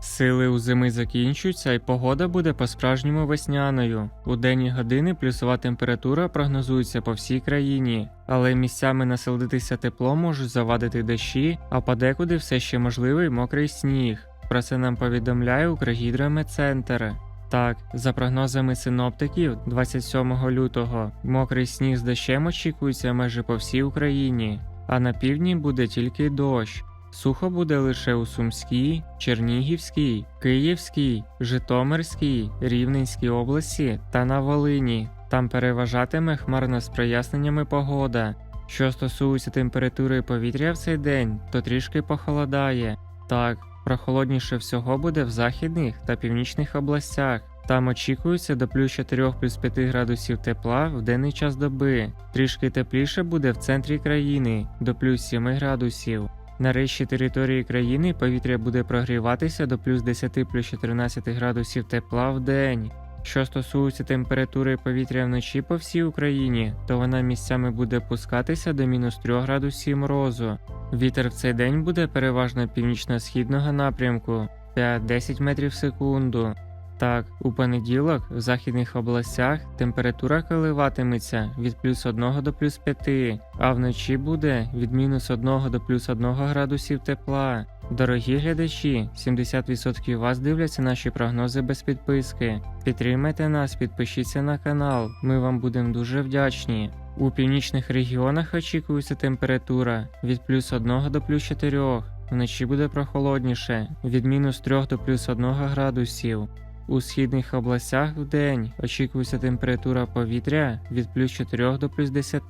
Сили у зими закінчуються, і погода буде по-справжньому весняною. У денні години плюсова температура прогнозується по всій країні, але місцями насолодитися теплом можуть завадити дощі, а подекуди все ще можливий мокрий сніг. Про це нам повідомляє Укргідрометцентр. Так, за прогнозами синоптиків, 27 лютого мокрий сніг з дощем очікується майже по всій Україні, а на півдні буде тільки дощ. Сухо буде лише у Сумській, Чернігівській, Київській, Житомирській, Рівненській області та на Волині. Там переважатиме хмарна з проясненнями погода. Що стосується температури повітря в цей день, то трішки похолодає. Так, прохолодніше всього буде в західних та північних областях. Там очікується до плюс 4 плюс 5 градусів тепла в денний час доби. Трішки тепліше буде в центрі країни до плюс 7 градусів. На решті території країни повітря буде прогріватися до плюс 10 плюс 14 градусів тепла в день. Що стосується температури повітря вночі по всій Україні, то вона місцями буде опускатися до мінус 3 градусів морозу. Вітер в цей день буде переважно північно-східного напрямку 5-10 метрів в секунду. Так, у понеділок в західних областях температура коливатиметься від плюс 1 до плюс 5, а вночі буде від мінус 1 до плюс 1 градусів тепла. Дорогі глядачі, 70% вас дивляться наші прогнози без підписки. Підтримайте нас, підпишіться на канал, ми вам будемо дуже вдячні. У північних регіонах очікується температура від плюс 1 до плюс 4, вночі буде прохолодніше від мінус 3 до плюс 1 градусів. У східних областях в день очікується температура повітря від плюс 4 до плюс 10,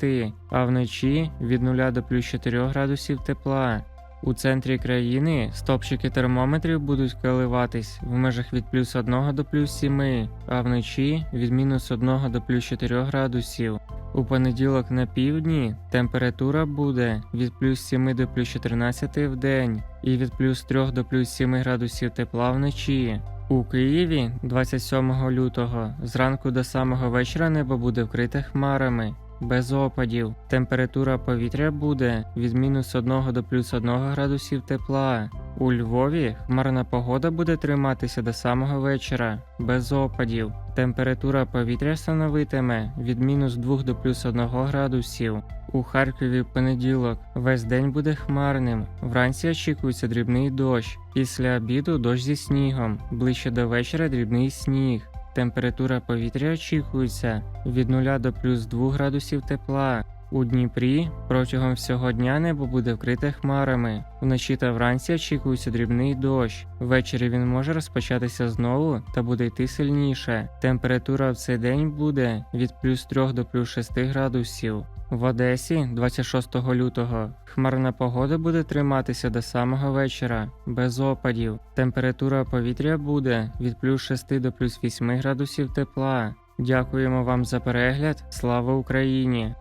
а вночі від 0 до плюс 4 градусів тепла. У центрі країни стопчики термометрів будуть коливатись в межах від плюс 1 до плюс 7, а вночі від мінус 1 до плюс 4 градусів. У понеділок на півдні температура буде від плюс 7 до плюс 14 в день і від плюс 3 до плюс 7 градусів тепла вночі. У Києві 27 лютого зранку до самого вечора небо буде вкрите хмарами, без опадів. Температура повітря буде від мінус 1 до плюс 1 градусів тепла. У Львові хмарна погода буде триматися до самого вечора, без опадів. Температура повітря становитиме від мінус 2 до плюс 1 градусів. У Харкові понеділок весь день буде хмарним. Вранці очікується дрібний дощ. Після обіду дощ зі снігом. Ближче до вечора дрібний сніг. Температура повітря очікується від 0 до плюс 2 градусів тепла. У Дніпрі протягом всього дня небо буде вкрите хмарами. Вночі та вранці очікується дрібний дощ. Ввечері він може розпочатися знову та буде йти сильніше. Температура в цей день буде від плюс 3 до плюс 6 градусів. В Одесі 26 лютого хмарна погода буде триматися до самого вечора, без опадів. Температура повітря буде від плюс 6 до плюс 8 градусів тепла. Дякуємо вам за перегляд. Слава Україні!